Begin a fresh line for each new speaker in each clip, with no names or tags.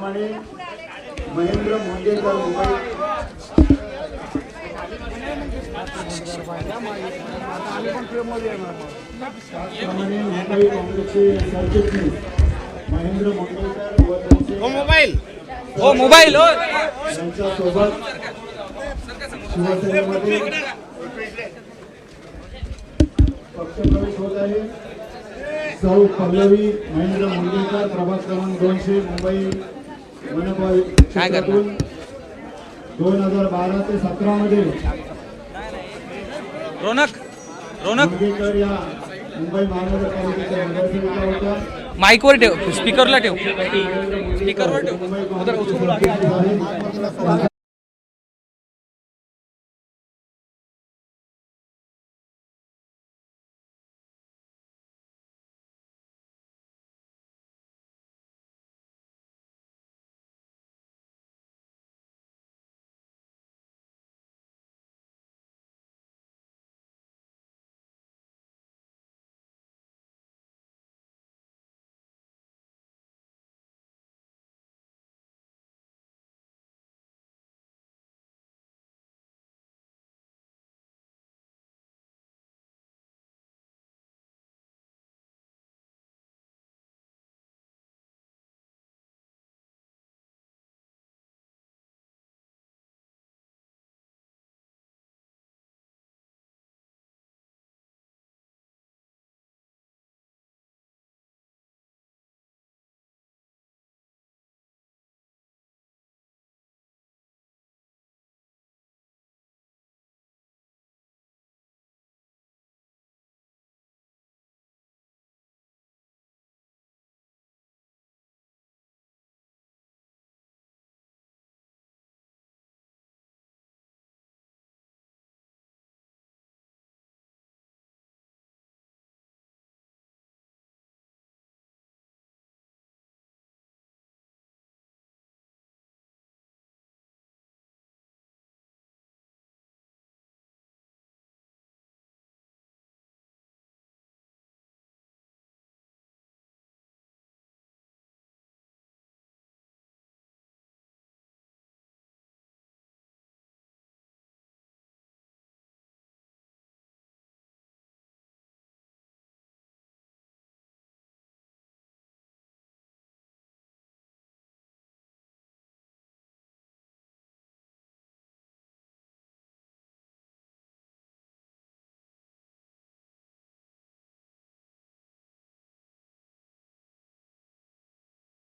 त्याचप्रमाणे महेंद्र मुंडेकर मुंबई त्याचप्रमाणे मुंबई काँग्रेसचे सरचिटणीस महेंद्र मुंडेकर व त्यांचे
मोबाईल. हो मोबाईल हो.
यांच्या सोबत शिवसेनेमध्ये पक्षप्रवेश होत आहे. सौ पल्लवी महेंद्र मुंडेकर प्रभाग क्रमांक दोनशे मुंबई मनपा क्षेत्रातून दोन हजार बारा ते सतरा मध्ये
रोनक रोनक.
मुंबई महानगरपालिकेच्या नगरसेविका होत्या.
माईकवर ठेव स्पीकरला ठेव. स्पीकरवर ठेव.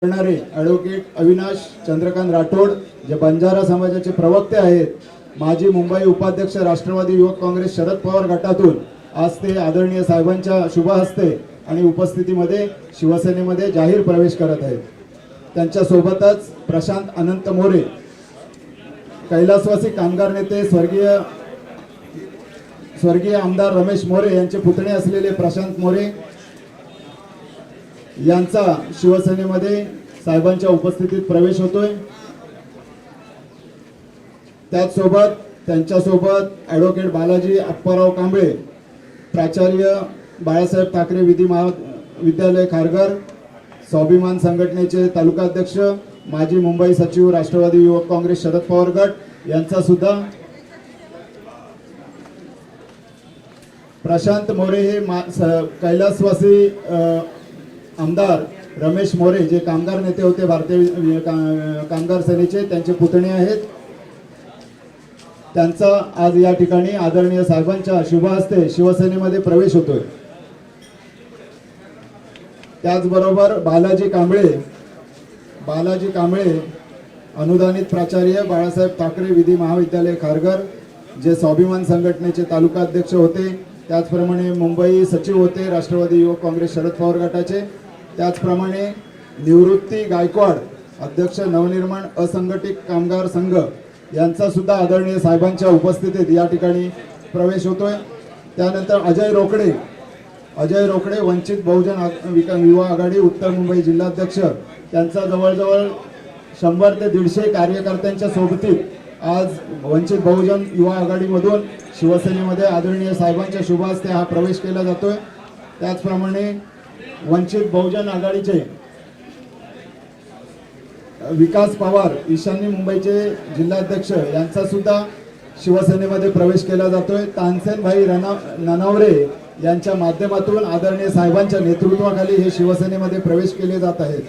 करणारे ॲडव्होकेट अविनाश चंद्रकांत राठोड जे बंजारा समाजाचे प्रवक्ते आहेत माजी मुंबई उपाध्यक्ष राष्ट्रवादी युवक काँग्रेस शरद पवार गटातून आज ते आदरणीय साहेबांच्या शुभ हस्ते आणि उपस्थितीमध्ये शिवसेनेमध्ये जाहीर प्रवेश करत आहेत. त्यांच्यासोबतच प्रशांत अनंत मोरे कैलासवासी कामगार नेते स्वर्गीय स्वर्गीय आमदार रमेश मोरे यांचे पुतणे असलेले प्रशांत मोरे यांचा शिवसेनेमध्ये साहेबांच्या उपस्थितीत प्रवेश होतोय. त्याचसोबत त्यांच्यासोबत ॲडव्होकेट बालाजी अप्पाराव कांबळे प्राचार्य बाळासाहेब ठाकरे विधी महा विद्यालय खारघर स्वाभिमान संघटनेचे तालुकाध्यक्ष माजी मुंबई सचिव राष्ट्रवादी युवक काँग्रेस शरद पवार गट यांचा सुद्धा. प्रशांत मोरे हे मा स- कैलासवासी आमदार रमेश मोरे जे कामगार नेते होते भारतीय कामगार सेनेचे त्यांचे पुतणे आहेत. त्यांचा आज या ठिकाणी आदरणीय साहेबांच्या शुभ हस्ते शिवसेनेमध्ये प्रवेश होतोय. त्याचबरोबर बालाजी कांबळे बालाजी कांबळे अनुदानित प्राचार्य बाळासाहेब ठाकरे विधी महाविद्यालय खारघर जे स्वाभिमान संघटनेचे तालुकाध्यक्ष होते. त्याचप्रमाणे मुंबई सचिव होते राष्ट्रवादी युवक काँग्रेस शरद पवार गटाचे. त्याचप्रमाणे निवृत्ती गायकवाड अध्यक्ष नवनिर्माण असंघटित कामगार संघ यांचा सुद्धा आदरणीय साहेबांच्या उपस्थितीत या ठिकाणी प्रवेश होतोय. त्यानंतर अजय रोकडे अजय रोकडे वंचित बहुजन विकास युवा आघाडी उत्तर मुंबई जिल्हाध्यक्ष त्यांचा जवळजवळ शंभर ते दीडशे कार्यकर्त्यांच्या सोबतीत आज वंचित बहुजन युवा आघाडीमधून शिवसेनेमध्ये आदरणीय साहेबांच्या शुभास हा प्रवेश केला जातोय. त्याचप्रमाणे वंचित बहुजन आघाडीचे विकास पवार ईशान्य मुंबईचे जिल्हाध्यक्ष यांचा सुद्धा शिवसेनेमध्ये प्रवेश केला जातोय. तानसेनभाई रणा ननावरे यांच्या माध्यमातून आदरणीय साहेबांच्या नेतृत्वाखाली हे शिवसेनेमध्ये प्रवेश केले जात आहेत.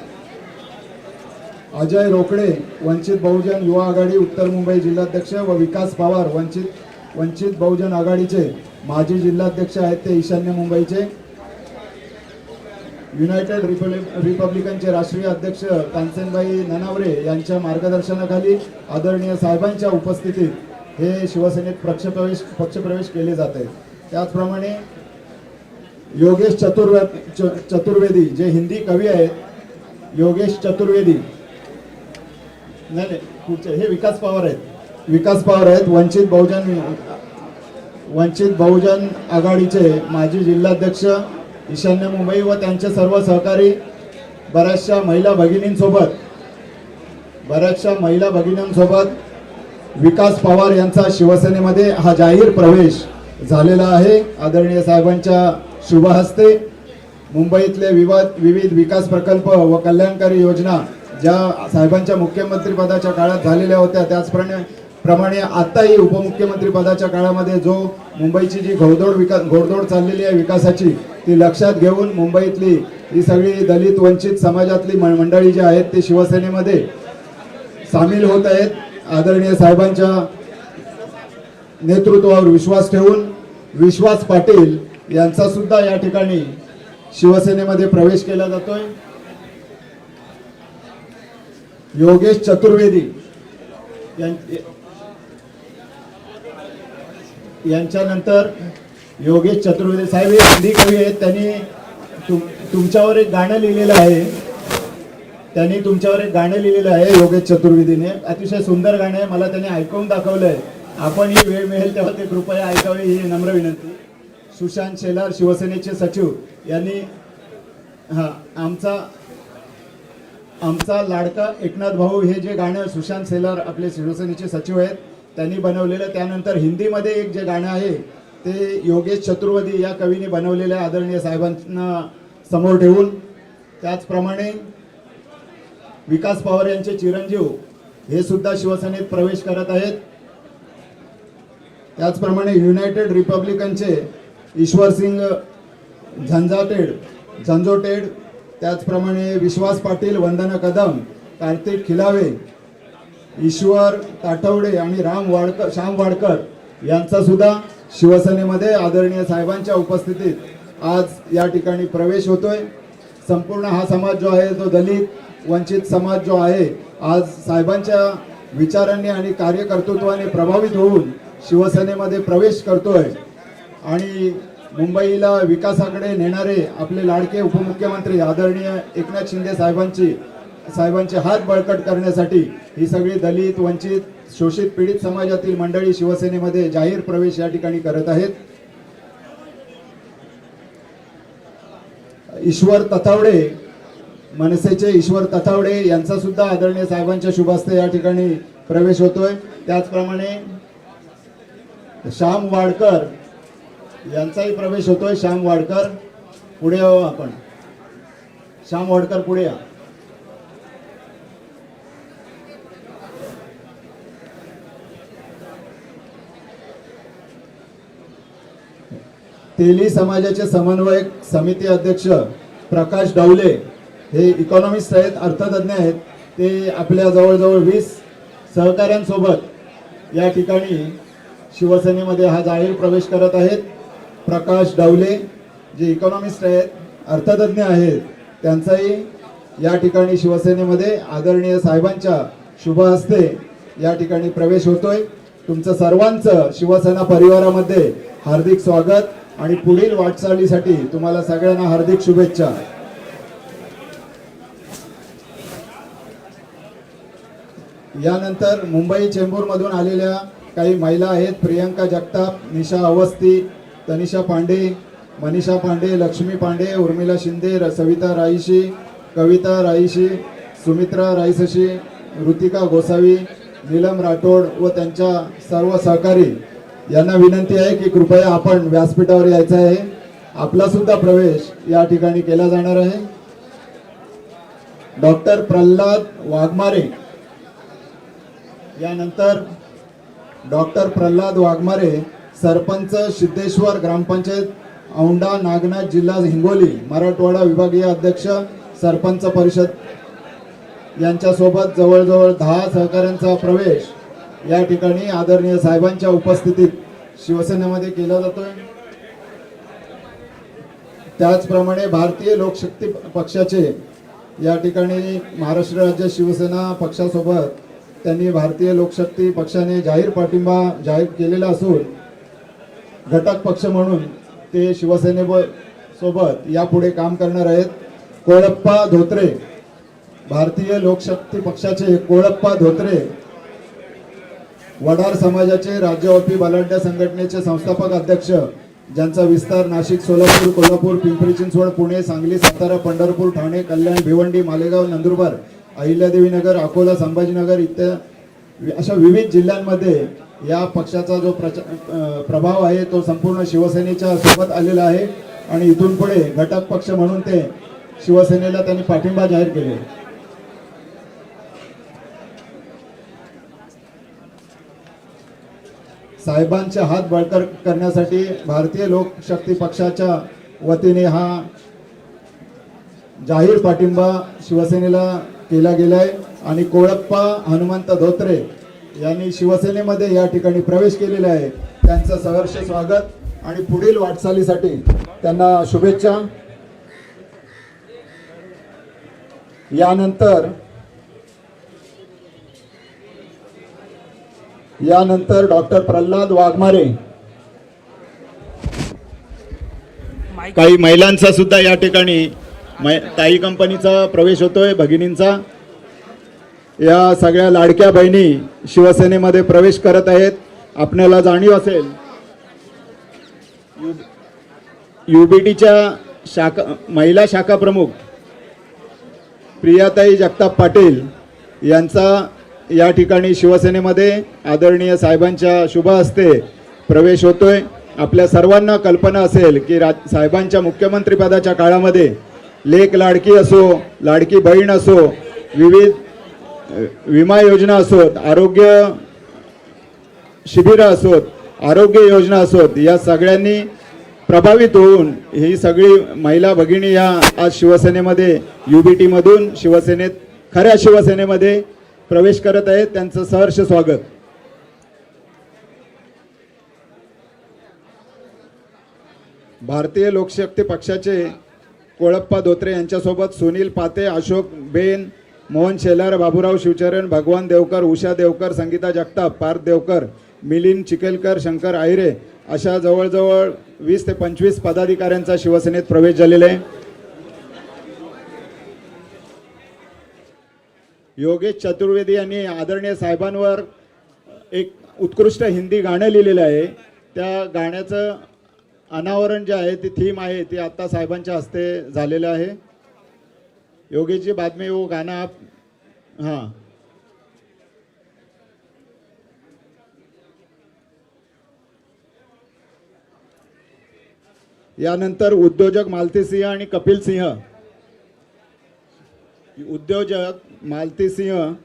अजय रोकडे वंचित बहुजन युवा आघाडी उत्तर मुंबई जिल्हाध्यक्ष व विकास पवार वंचित वंचित बहुजन आघाडीचे माजी जिल्हाध्यक्ष आहेत ते ईशान्य मुंबईचे. युनायटेड रिपब्लिक रिपब्लिकनचे राष्ट्रीय अध्यक्ष कांचनबाई ननावरे यांच्या मार्गदर्शनाखाली आदरणीय साहेबांच्या उपस्थितीत हे शिवसेनेत पक्षप्रवेश पक्षप्रवेश केले जात आहे त्याचप्रमाणे योगेश चतुर्वे च- चतुर्वेदी जे हिंदी कवी आहेत योगेश चतुर्वेदी. नाही नाही पुढचे हे विकास पवार आहेत. विकास पवार आहेत वंचित बहुजन वंचित बहुजन आघाडीचे माजी जिल्हाध्यक्ष ईशान्य मुंबई व त्यांचे सर्व सहकारी बऱ्याचशा महिला भगिनींसोबत बऱ्याचशा महिला भगिनींसोबत विकास पवार यांचा शिवसेनेमध्ये हा जाहीर प्रवेश झालेला आहे. आदरणीय साहेबांच्या शुभ हस्ते मुंबईतले विवाद विविध विकास प्रकल्प व कल्याणकारी योजना ज्या साहेबांच्या मुख्यमंत्रीपदाच्या काळात झालेल्या होत्या त्याचप्रमाणे प्रमाणे आताही उपमुख्यमंत्री पदाच्या काळामध्ये जो मुंबईची जी घोडदौड विकास घोडदौड चाललेली आहे विकासाची ती लक्षात घेऊन मुंबईतली ही सगळी दलित वंचित समाजातली म- मंडळी जी आहेत ती शिवसेनेमध्ये सामील होत आहेत. आदरणीय साहेबांच्या नेतृत्वावर विश्वास ठेवून विश्वास पाटील यांचा सुद्धा या ठिकाणी शिवसेनेमध्ये प्रवेश केला जातोय. योगेश चतुर्वेदी यां- यांच्यानंतर योगेश चतुर्वेदी साहेब हे हिंदी कवी आहेत. त्यांनी तुम तुमच्यावर एक गाणं लिहिलेलं आहे. त्यांनी तुमच्यावर एक गाणं लिहिलेलं आहे योगेश चतुर्वेदीने अतिशय सुंदर गाणं आहे. मला त्यांनी ऐकवून दाखवलंय. आपण ही वेळ मिळेल तेव्हा ते कृपया ऐकावे ही नम्र विनंती. सुशांत शेलार शिवसेनेचे सचिव यांनी हा आमचा आमचा लाडका एकनाथ भाऊ हे जे गाणं सुशांत सेलार आपले शिवसेनेचे सचिव आहेत त्यांनी बनवलेलं त्यानंतर हिंदीमध्ये एक जे गाणं आहे ते योगेश चतुर्वेदी या कवीने बनवलेलं आहे आदरणीय साहेबांना समोर ठेवून. त्याचप्रमाणे विकास पवार यांचे चिरंजीव हे सुद्धा शिवसेनेत प्रवेश करत आहेत. त्याचप्रमाणे युनायटेड रिपब्लिकनचे ईश्वरसिंग झंझाटेड झंझोटेड त्याचप्रमाणे विश्वास पाटील वंदना कदम कार्तिक खिलावे ईश्वर ताठवडे आणि राम वाडकर श्याम वाडकर यांचा सुद्धा शिवसेनेमध्ये आदरणीय साहेबांच्या उपस्थितीत आज या ठिकाणी प्रवेश होतोय. संपूर्ण हा समाज जो आहे तो दलित वंचित समाज जो आहे आज साहेबांच्या विचारांनी आणि कार्यकर्तृत्वाने प्रभावित होऊन शिवसेनेमध्ये प्रवेश करतोय. आणि मुंबईला विकासाकडे नेणारे आपले लाडके उपमुख्यमंत्री आदरणीय एकनाथ शिंदे साहेबांची साहेबांचे हात बळकट करण्यासाठी ही सगळी दलित वंचित शोषित पीडित समाजातील मंडळी शिवसेनेमध्ये जाहीर प्रवेश या ठिकाणी करत आहेत. ईश्वर तथावडे मनसेचे ईश्वर तथावडे यांचा सुद्धा आदरणीय साहेबांच्या शुभास्ते या ठिकाणी प्रवेश होतोय. त्याचप्रमाणे श्याम वाडकर यांचाही प्रवेश होतोय. श्याम वाडकर पुढे आपण. श्याम वाडकर पुढे या. तेली समाजाचे समन्वयक समिती अध्यक्ष प्रकाश डावले हे इकॉनॉमिस्ट आहेत अर्थतज्ञ आहेत. ते आपल्या जवळजवळ वीस सहकाऱ्यांसोबत या ठिकाणी शिवसेनेमध्ये हा जाहीर प्रवेश करत आहेत. प्रकाश डावले जे इकॉनॉमिस्ट आहेत अर्थतज्ञ आहेत त्यांचाही या ठिकाणी शिवसेनेमध्ये आदरणीय साहेबांच्या शुभ हस्ते या ठिकाणी प्रवेश होतोय. तुमचं सर्वांचं शिवसेना परिवारामध्ये हार्दिक स्वागत. आणि पुढील वाटचालीसाठी तुम्हाला सगळ्यांना हार्दिक शुभेच्छा. यानंतर मुंबई चेंबूरमधून आलेल्या काही महिला आहेत प्रियंका जगताप निशा अवस्थी तनिषा पांडे मनीषा पांडे लक्ष्मी पांडे उर्मिला शिंदे र- सविता राईशी कविता राईशी सुमित्रा राईसशी ऋतिका गोसावी नीलम राठोड व त्यांच्या सर्व सहकारी. यांना विनंती आहे की कृपया आपण व्यासपीठावर यायचं आहे. आपला सुद्धा प्रवेश या ठिकाणी केला जाणार आहे. डॉक्टर प्रल्हाद वाघमारे. यानंतर डॉक्टर प्रल्हाद वाघमारे सरपंच सिद्धेश्वर ग्रामपंचायत औंढा नागनाथ जिल्हा हिंगोली मराठवाडा विभागीय अध्यक्ष सरपंच परिषद. यांच्यासोबत जवळजवळ दहा सहकाऱ्यांचा प्रवेश. या ठिकाणी आदरणीय साहेबांच्या उपस्थितीत शिवसेनेमध्ये केला जातोय. त्याचप्रमाणे भारतीय लोकशक्ती पक्षाचे या ठिकाणी महाराष्ट्र राज्य शिवसेना पक्षासोबत त्यांनी भारतीय लोकशक्ती पक्षाने जाहीर पाठिंबा जाहीर केलेला असून घटक पक्ष म्हणून ते शिवसेने सोबत यापुढे काम करणार आहेत. कोळप्पा धोत्रे भारतीय लोकशक्ती पक्षाचे कोळप्पा धोत्रे वडार समाजाचे राज्यव्यापी बलाढ्य संघटनेचे संस्थापक अध्यक्ष ज्यांचा विस्तार नाशिक सोलापूर कोल्हापूर पिंपरी चिंचवड पुणे सांगली सातारा पंढरपूर ठाणे कल्याण भिवंडी मालेगाव नंदुरबार अहिल्यादेवीनगर अकोला संभाजीनगर इत्यादी अशा विविध जिल्ह्यांमध्ये या पक्षाचा जो प्रचा प्रभाव आहे तो संपूर्ण शिवसेनेच्या सोबत आलेला आहे. आणि इथून पुढे घटक पक्ष म्हणून ते शिवसेनेला त्यांनी पाठिंबा जाहीर केले साहेबांचे हात बळकट करण्यासाठी भारतीय लोकशक्ती पक्षाच्या वतीने हा जाहीर पाठिंबा शिवसेनेला केला गेलाय. आणि कोळप्पा हनुमंत धोत्रे यांनी शिवसेनेमध्ये या ठिकाणी प्रवेश केलेला आहे. त्यांचं सहर्ष स्वागत आणि पुढील वाटचालीसाठी त्यांना शुभेच्छा. यानंतर यानंतर डॉक्टर प्रल्हाद वाघमारे. काही महिलांचा सुद्धा या ठिकाणी ताई कंपनीचा प्रवेश होतोय भगिनींचा. या सगळ्या लाडक्या बहिणी शिवसेनेमध्ये प्रवेश करत आहेत. आपल्याला जाणीव असेल युबीटीच्या शाखा महिला शाखा प्रमुख प्रियाताई जगताप पाटील यांचा या ठिकाणी शिवसेनेमध्ये आदरणीय साहेबांच्या शुभ हस्ते प्रवेश होतोय. आपल्या सर्वांना कल्पना असेल की रा साहेबांच्या मुख्यमंत्रीपदाच्या काळामध्ये लेख लाडकी असो लाडकी बहीण असो विविध विमा योजना असोत आरोग्य शिबिरं असोत आरोग्य योजना असोत या सगळ्यांनी प्रभावित होऊन ही सगळी महिला भगिनी या आज शिवसेनेमध्ये यू बी टीमधून शिवसेनेत खऱ्या शिवसेनेमध्ये प्रवेश करत आहेत. त्यांचं सहर्ष स्वागत. भारतीय लोकशक्ती पक्षाचे कोळप्पा धोत्रे यांच्यासोबत सुनील पाते अशोक बेन मोहन शेलार बाबूराव शिवचरण भगवान देवकर उषा देवकर संगीता जगताप पार्थ देवकर मिलिंद चिखलकर शंकर आहिरे अशा जवळजवळ वीस ते पंचवीस पदाधिकाऱ्यांचा शिवसेनेत प्रवेश झालेला आहे. योगेश चतुर्वेदी यांनी आदरणीय साहेबांवर एक उत्कृष्ट हिंदी गाणं लिहिलेलं आहे. त्या गाण्याचं अनावरण जे आहे ती थीम आहे ती आत्ता साहेबांच्या हस्ते झालेलं आहे. योगेशजी बातमी वो गाणं आप हां. यानंतर उद्योजक मालती सिंह आणि कपिल सिंह. उद्योजक मालती सिंह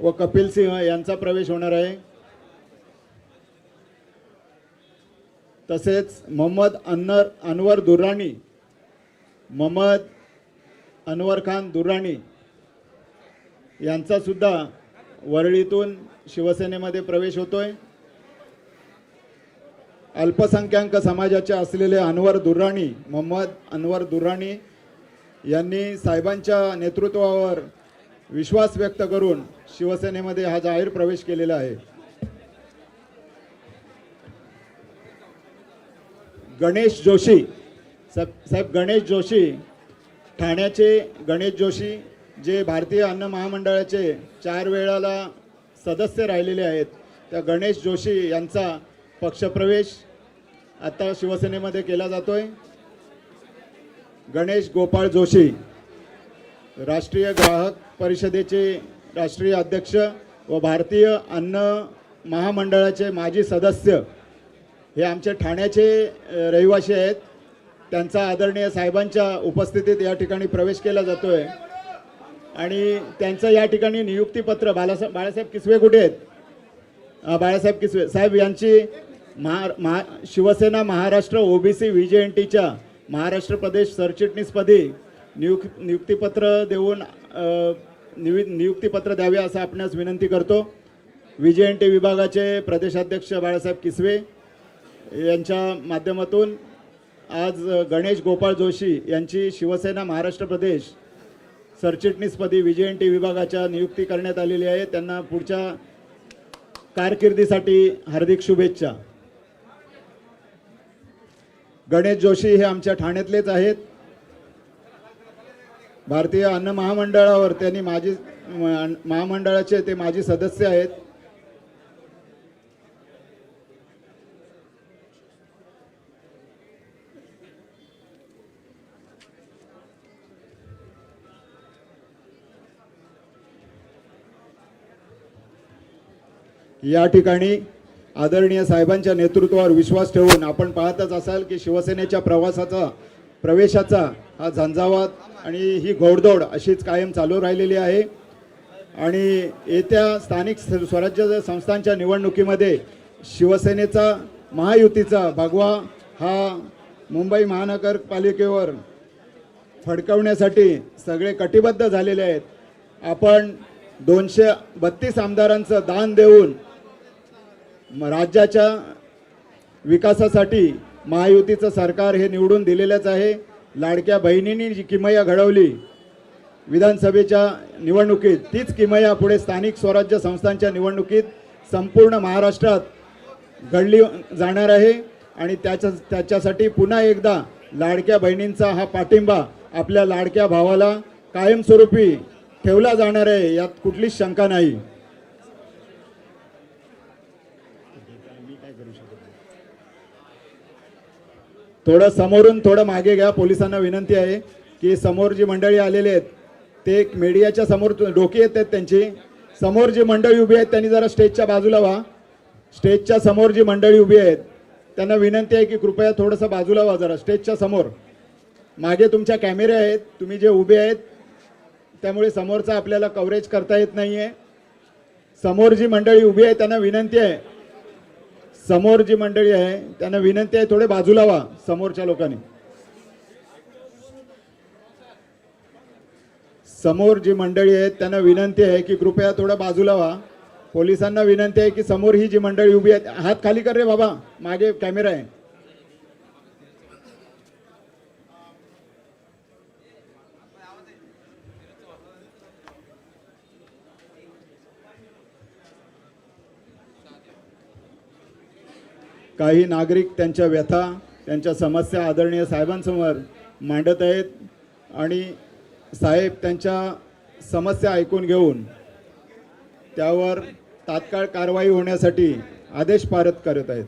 व कपिल सिंह यांचा प्रवेश होणार आहे. तसेच मोहम्मद अन्नर अनवर दुर्राणी मोहम्मद अनवर खान दुर्राणी यांचासुद्धा वरळीतून शिवसेनेमध्ये प्रवेश होतोय. अल्पसंख्याक समाजाचे असलेले अनवर दुर्राणी मोहम्मद अनवर दुर्राणी यांनी साहेबांच्या नेतृत्वावर विश्वास व्यक्त करून शिवसेनेमध्ये हा जाहीर प्रवेश केलेला आहे. गणेश जोशी साहेब साहेब गणेश जोशी ठाण्याचे गणेश जोशी जे भारतीय अन्न महामंडळाचे चार वेळाला सदस्य राहिलेले आहेत त्या गणेश जोशी यांचा पक्षप्रवेश आता शिवसेनेमध्ये केला जातोय. गणेश गोपाळ जोशी राष्ट्रीय ग्राहक परिषदेचे राष्ट्रीय अध्यक्ष व भारतीय अन्न महामंडळाचे माजी सदस्य हे आमचे ठाण्याचे रहिवासी आहेत. त्यांचा आदरणीय साहेबांच्या उपस्थितीत या ठिकाणी प्रवेश केला जातो आहे आणि त्यांचं या ठिकाणी नियुक्तीपत्र बालासाहेब बाळासाहेब किसवे कुठे आहेत? बाळासाहेब किसवे साहेब यांची महा महा Shiv Sena Maharashtra OBC V J N टीच्या महाराष्ट्र प्रदेश सरचिटणीसपदी नियुक् नियुक्तीपत्र देऊन निवि नियुक्तीपत्र द्यावे असं आपणास विनंती करतो. विजय एन टी विभागाचे प्रदेशाध्यक्ष बाळासाहेब किसवे यांच्या माध्यमातून आज गणेश गोपाळ जोशी यांची शिवसेना महाराष्ट्र प्रदेश सरचिटणीसपदी विजय एन टी विभागाच्या नियुक्ती करण्यात आलेली आहे. त्यांना पुढच्या कारकिर्दीसाठी हार्दिक शुभेच्छा. गणेश जोशी हे आमच्या ठाण्यातलेच आहेत. भारतीय अन्न महामंडळावर त्यांनी माजी महामंडळाचे ते माजी सदस्य आहेत. या ठिकाणी आदरणीय साहेबांच्या नेतृत्वावर विश्वास ठेवून आपण पाहतच असाल की शिवसेनेच्या प्रवासाचा प्रवेशाचा हा झंझावात आणि ही घोडदौड अशीच कायम चालू राहिलेली आहे. आणि येत्या स्थानिक स्वराज्य संस्थांच्या निवडणुकीमध्ये शिवसेनेचा महायुतीचा भगवा हा मुंबई महानगरपालिकेवर फडकवण्यासाठी सगळे कटिबद्ध झालेले आहेत. आपण दोनशे बत्तीस आमदारांचं दान देऊन राज्याच्या विकासासाठी महायुतीचं सरकार हे निवडून दिलेलंच आहे. लाडक्या बहिणींनी जी किमया घडवली विधानसभेच्या निवडणुकीत तीच किमया पुढे स्थानिक स्वराज्य संस्थांच्या निवडणुकीत संपूर्ण महाराष्ट्रात घडली जाणार आहे आणि त्याच्या त्याच्यासाठी पुन्हा एकदा लाडक्या बहिणींचा हा पाठिंबा आपल्या लाडक्या भावाला कायमस्वरूपी ठेवला जाणार आहे यात कुठलीच शंका नाही. थोडं समोरून थोडं मागे घ्या. पोलिसांना विनंती आहे की समोर जी मंडळी आलेली आहेत ते एक मीडियाच्या समोर डोकी येत आहेत त्यांची. समोर जी मंडळी उभी आहेत त्यांनी जरा स्टेजच्या बाजूला व्हा. स्टेजच्या समोर जी मंडळी उभी आहेत त्यांना विनंती आहे की कृपया थोडंसं बाजूला व्हा जरा. स्टेजच्या समोर. मागे तुमच्या कॅमेरे आहेत तुम्ही जे उभे आहेत त्यामुळे समोरचा आपल्याला कव्हरेज करता येत नाही आहे समोर जी मंडळी उभी आहे त्यांना विनंती आहे समोर जी मंडळी आहे त्यांना विनंती आहे थोडे बाजूला व्हा समोरच्या लोकांनी. समोर जी मंडळी आहेत त्यांना विनंती आहे की कृपया थोडं बाजूला व्हा पोलिसांना विनंती आहे की समोर ही जी मंडळी उभी आहेत हात खाली कर रे बाबा मागे कॅमेरा आहे. काही नागरिक त्यांच्या व्यथा त्यांच्या समस्या आदरणीय साहेबांसमोर मांडत आहेत आणि साहेब त्यांच्या समस्या ऐकून घेऊन त्यावर तात्काळ कारवाई होण्यासाठी आदेश पारित करत आहेत.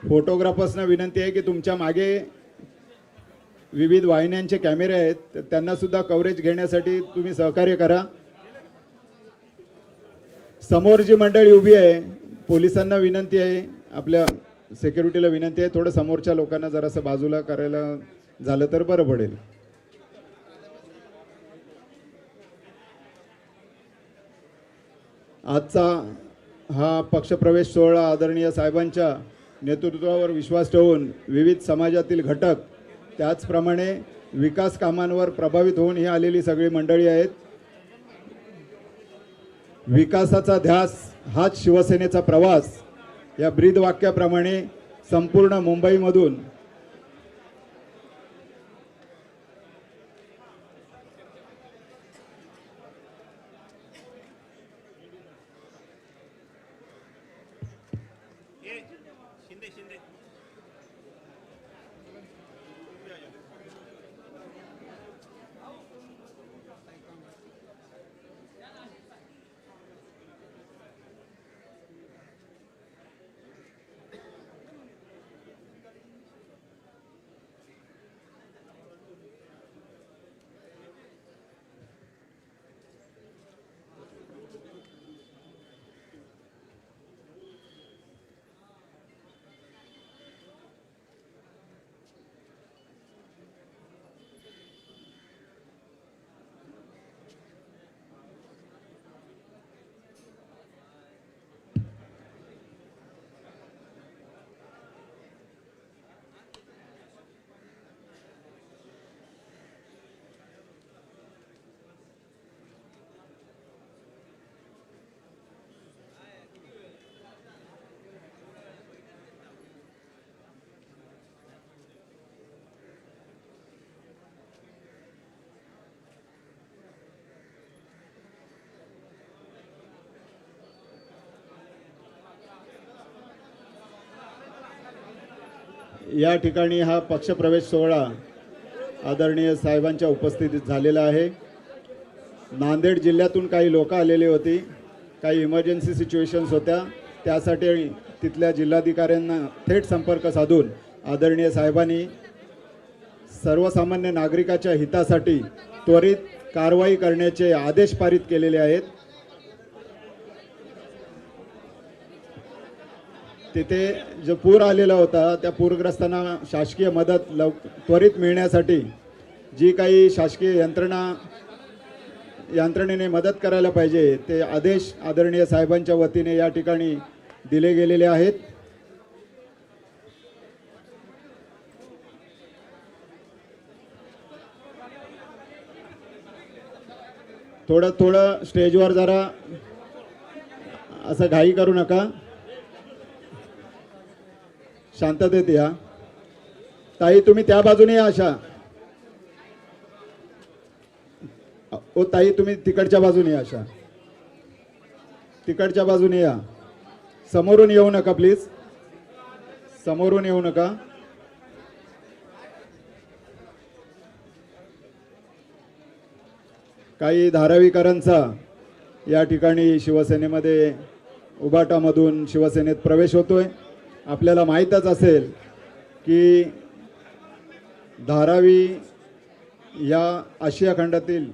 फोटोग्राफर्सना विनंती आहे की तुमच्या मागे विविध वाहिन्यांचे कॅमेरे आहेत त्यांनासुद्धा त्यांना सुद्धा कव्हरेज घेण्यासाठी तुम्ही सहकार्य करा. समोर जी मंडळी उभी आहे पोलिसांना विनंती आहे आपल्या सेक्युरिटीला विनंती आहे थोडं समोरच्या लोकांना जरासं बाजूला करायला झालं तर बरं पडेल. आजचा हा पक्षप्रवेश सोहळा आदरणीय साहेबांच्या नेतृत्वावर विश्वास ठेवून विविध समाजातील घटक त्याचप्रमाणे विकास कामांवर प्रभावित होऊन ही आलेली सगळी मंडळी आहेत. विकासाचा ध्यास हाच शिवसेनेचा प्रवास या ब्रीद वाक्याप्रमाणे संपूर्ण मुंबईमधून या ठिकाणी हा पक्षप्रवेश सोहळा आदरणीय साहेबांच्या उपस्थितीत झालेला आहे. नांदेड जिल्ह्यातून काही लोक आलेली होती. काही इमर्जन्सी सिच्युएशन्स होत्या. त्यासाठी तिथल्या जिल्हाधिकाऱ्यांना थेट संपर्क साधून आदरणीय साहेबांनी सर्वसामान्य नागरिकाच्या हितासाठी त्वरित कारवाई करण्याचे आदेश पारित केलेले आहेत. तिथे जो पूर आलेला होता त्या पूरग्रस्तांना शासकीय मदत लव त्वरित मिळण्यासाठी जी काही शासकीय यंत्रणा यंत्रणेने मदत करायला पाहिजे ते आदेश आदरणीय साहेबांच्या वतीने या ठिकाणी दिले गेलेले आहेत. थोडं थोडं स्टेजवर जरा असं घाई करू नका. शांततेत या. ताई तुम्ही त्या बाजूने या अशा. ओ ताई तुम्ही तिकडच्या बाजूने या अशा. तिकडच्या बाजूने या. समोरून येऊ नका प्लीज समोरून येऊ नका. काही धारावीकरांचा या ठिकाणी शिवसेनेमध्ये उभाटामधून शिवसेनेत प्रवेश होतोय. आपल्याला माहीतच असेल की धारावी या आशिया खंडातील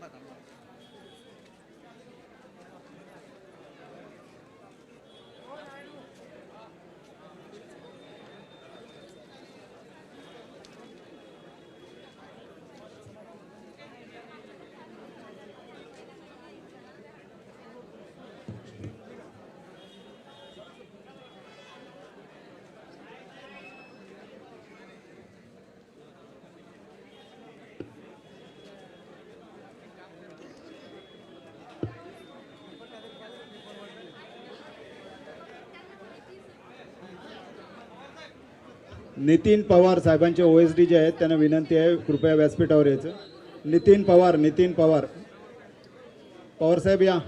まだまだ。नितीन पवार साहेबांचे ओ एस डी जे आहेत त्यांना विनंती आहे कृपया व्यासपीठावर यायचं. नितीन पवार नितीन पवार. पवार साहेब या.